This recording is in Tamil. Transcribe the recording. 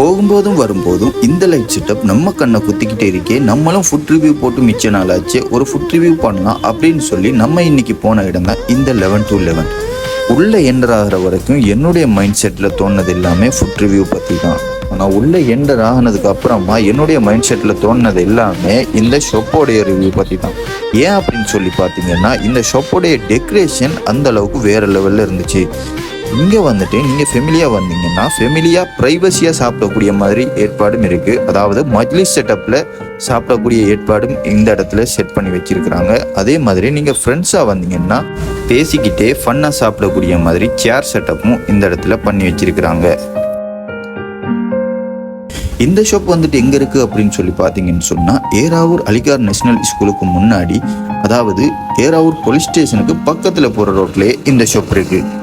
போகும்போதும் வரும்போதும் இந்த லைட் செட்டப் நம்ம கண்ணை குத்திக்கிட்டே இருக்கே நம்மளும் ஃபுட் ரிவ்யூ போட்டு மிச்ச நாளாச்சு ஒரு ஃபுட் ரிவ்யூ பண்ணலாம் அப்படின்னு சொல்லி நம்ம இன்னைக்கு போன இடம் தான் இந்த லெவன் டு லெவன் உள்ளே என்டர் ஆகிற வரைக்கும் என்னுடைய மைண்ட் செட்டில் தோணுனது எல்லாமே ஃபுட் ரிவ்யூ பற்றி தான். ஆனால் உள்ளே என்டர் ஆகினதுக்கு அப்புறமா என்னுடைய மைண்ட் செட்டில் தோணுனது எல்லாமே இந்த ஷொப்போடைய ரிவ்யூ பற்றி தான். ஏன் அப்படின்னு சொல்லி பார்த்தீங்கன்னா இந்த ஷொப்போடைய டெக்கரேஷன் அந்த அளவுக்கு வேறு லெவலில் இருந்துச்சு. இங்கே வந்துட்டு நீங்கள் ஃபெமிலியாக வந்தீங்கன்னா ஃபெமிலியாக ப்ரைவசியாக சாப்பிடக்கூடிய மாதிரி ஏற்பாடும் இருக்குது அதாவது மஜ்லிஸ் செட்டப்பில் சாப்பிடக்கூடிய ஏற்பாடும் இந்த இடத்துல செட் பண்ணி வச்சுருக்குறாங்க. அதே மாதிரி நீங்கள் ஃப்ரெண்ட்ஸாக வந்தீங்கன்னா பேசிக்கிட்டே ஃபன்னாக சாப்பிடக்கூடிய மாதிரி சேர் செட்டப்பும் இந்த இடத்துல பண்ணி வச்சுருக்குறாங்க. இந்த ஷாப் வந்துட்டு எங்கே இருக்குது அப்படின்னு சொல்லி பார்த்தீங்கன்னு சொன்னால் ஏராவூர் அலிகார் நேஷனல் ஸ்கூலுக்கு முன்னாடி அதாவது ஏராவூர் போலீஸ் ஸ்டேஷனுக்கு பக்கத்தில் போகிற ரோட்லேயே இந்த ஷாப் இருக்குது